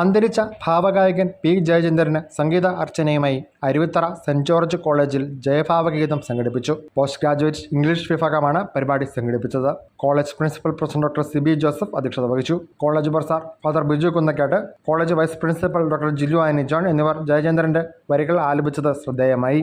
അന്തരിച്ച ഭാവഗായകൻ പി. ജയചന്ദ്രന് സംഗീത അർച്ചനയുമായി അരുവിത്തറ സെന്റ് ജോർജ് കോളേജിൽ ജയഭാവഗീതം സംഘടിപ്പിച്ചു. പോസ്റ്റ് ഗ്രാജുവേറ്റ് ഇംഗ്ലീഷ് വിഭാഗമാണ് പരിപാടി സംഘടിപ്പിച്ചത്. College principal president doctor Sibi Joseph അധ്യക്ഷത വഹിച്ചു. College bursar father Biju Kunnakkattu college vice principal doctor Jilu Annie John എന്നിവർ ജയചന്ദ്രന്റെ വരികൾ ആലപിച്ചത് ശ്രദ്ധേയമായി.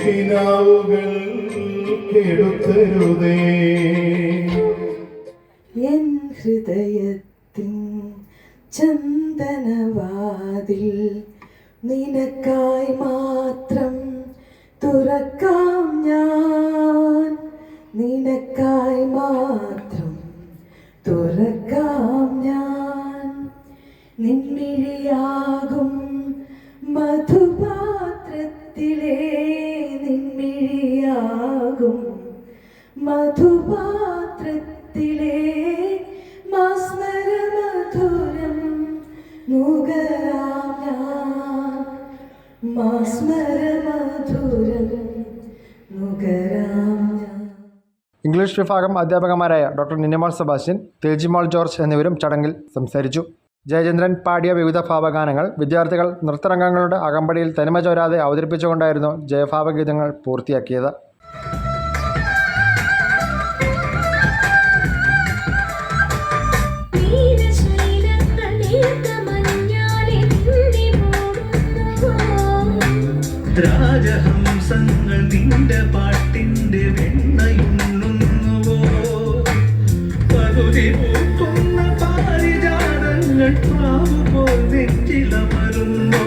കിനാവുകൾ എൻ ഹൃദയത്തിൻ ചന്ദനവാതിൽ നിനക്കായി മാത്രം തുറക്കാം ഞാൻ. നിനക്കായി മാത്രം തുറക്കാം ഞാൻ. നിൻമിഴിയാകും മധുപാത്രത്തിലെ മാസ്മര മധുരം നുകരാം ഞാൻ മധുരം ഇംഗ്ലീഷ് വിഭാഗം അധ്യാപകന്മാരായ doctor Ninnamol Sebastian Thejimol George എന്നിവരും ചടങ്ങിൽ സംസാരിച്ചു. ജയചന്ദ്രൻ പാടിയ വിവിധ ഭാവഗാനങ്ങൾ വിദ്യാർത്ഥികൾ നൃത്തരംഗങ്ങളുടെ അകമ്പടിയിൽ തനിമ ചോരാതെ അവതരിപ്പിച്ചുകൊണ്ടായിരുന്നു ജയഭാവഗീതങ്ങൾ പൂർത്തിയാക്കിയത്. രാജഹംസങ്ങൾ നിന്റെ പാട്ടിന്റെ വെണ്ണയുണ്ണുന്നുവോ? പകുതി പൂക്കുന്ന പാരിജാതങ്ങൾ പ്രാവുപോൽ നെറ്റിലമരുന്നോ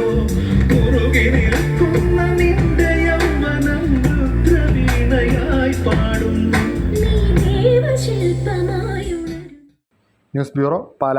മുറുകി നിൽക്കുന്ന നിന്റെ യൗവനം രുദ്രവീണയായി പാടുന്നു. News bureau Pala.